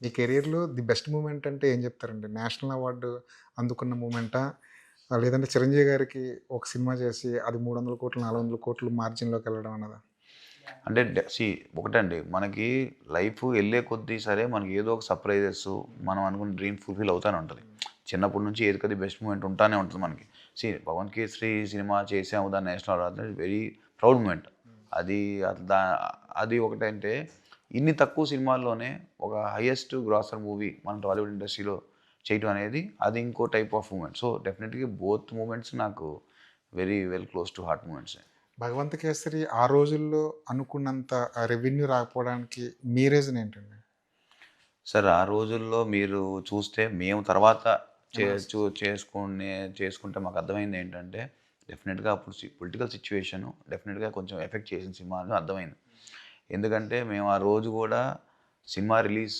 మీ కెరీర్లో the best moment అంటే ఏం చెప్తారండి? నేషనల్ అవార్డు అందుకున్న మూమెంటా? లేదంటే చిరంజీవి గారికి ఒక సినిమా చేసి అది మూడు వందల కోట్లు నాలుగు వందల కోట్లు మార్జిన్లోకి వెళ్ళడం అన్నదా? అంటే సి ఒకటండి. మనకి లైఫ్ వెళ్ళే కొద్దీ సరే మనకి ఏదో ఒక సర్ప్రైజెస్ మనం అనుకున్న డ్రీమ్ ఫుల్ఫిల్ అవుతానే ఉంటుంది. చిన్నప్పటి నుంచి ఏది కది బెస్ట్ మూమెంట్ ఉంటానే ఉంటుంది మనకి. సి భగవన్ కేసరి సినిమా చేసాము దాన్ని national award very proud moment. అది అది దా అది ఒకటంటే ఇన్ని తక్కువ సినిమాల్లోనే ఒక హైయెస్ట్ గ్రాసర్ మూవీ మన టాలీవుడ్ ఇండస్ట్రీలో చేయటం అనేది అది ఇంకో టైప్ ఆఫ్ మూమెంట్ సో డెఫినెట్గా బోత్ మూమెంట్స్ నాకు very well close to heart moments Bhagavanth Kesari ఆ రోజుల్లో అనుకున్నంత రెవెన్యూ రాకపోవడానికి మీ రీజన్ ఏంటండి? సార్ ఆ రోజుల్లో మీరు చూస్తే మేము తర్వాత చే చేసుకునే చేసుకుంటే మాకు అర్థమైంది ఏంటంటే డెఫినెట్గా అప్పుడు పొలిటికల్ సిచ్యువేషన్ డెఫినెట్గా కొంచెం ఎఫెక్ట్ చేసిన సినిమా అర్థమైంది. ఎందుకంటే మేము ఆ రోజు కూడా సినిమా రిలీజ్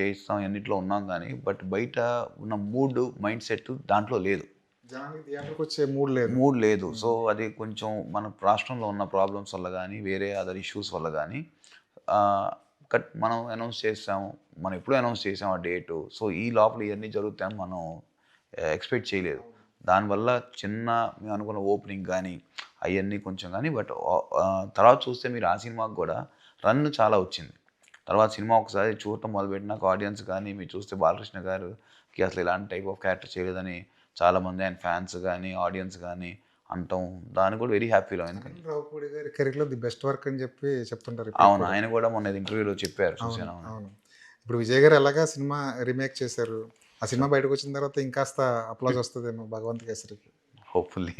చేస్తాం ఎన్నిట్లో ఉన్నాం కానీ బట్ బయట ఉన్న మూడ్ మైండ్ సెట్ దాంట్లో లేదు. వచ్చే మూడ్ లేదు. మూడ్ లేదు. సో అది కొంచెం మన రాష్ట్రంలో ఉన్న ప్రాబ్లమ్స్ వల్ల కానీ వేరే అదర్ ఇష్యూస్ వల్ల కానీ కట్ మనం అనౌన్స్ చేస్తాము. మనం ఎప్పుడూ అనౌన్స్ చేసాం ఆ డేటు. సో ఈ లోపల ఇవన్నీ జరుగుతాయని మనం ఎక్స్పెక్ట్ చేయలేదు. దానివల్ల చిన్న మేము అనుకున్న ఓపెనింగ్ కానీ అవన్నీ కొంచెం కానీ బట్ తర్వాత చూస్తే మీరు ఆ సినిమాకి కూడా రన్ చాలా వచ్చింది. తర్వాత సినిమా ఒకసారి చూడటం మొదలుపెట్టినాక ఆడియన్స్ కానీ మీరు చూస్తే బాలకృష్ణ గారుకి అసలు ఇలాంటి టైప్ ఆఫ్ క్యారెక్టర్ చేయలేదని చాలామంది ఆయన ఫ్యాన్స్ కానీ ఆడియన్స్ కానీ అంటాం. దాన్ని కూడా వెరీ హ్యాపీలో ఎందుకంటే రావుపూడి గారి కెరీర్లో ది బెస్ట్ వర్క్ అని చెప్పి చెప్తుంటారు అవును ఆయన కూడా మొన్న ఇంటర్వ్యూలో చెప్పారు చూసాను అవును. అవును. ఇప్పుడు విజయ్ గారు ఎలాగా సినిమా రీమేక్ చేశారు? ఆ సినిమా బయటకు వచ్చిన తర్వాత ఇంకాస్త అప్లాజ్ వస్తుందేమో భగవంత్ కేసరికి. హోప్ఫుల్లీ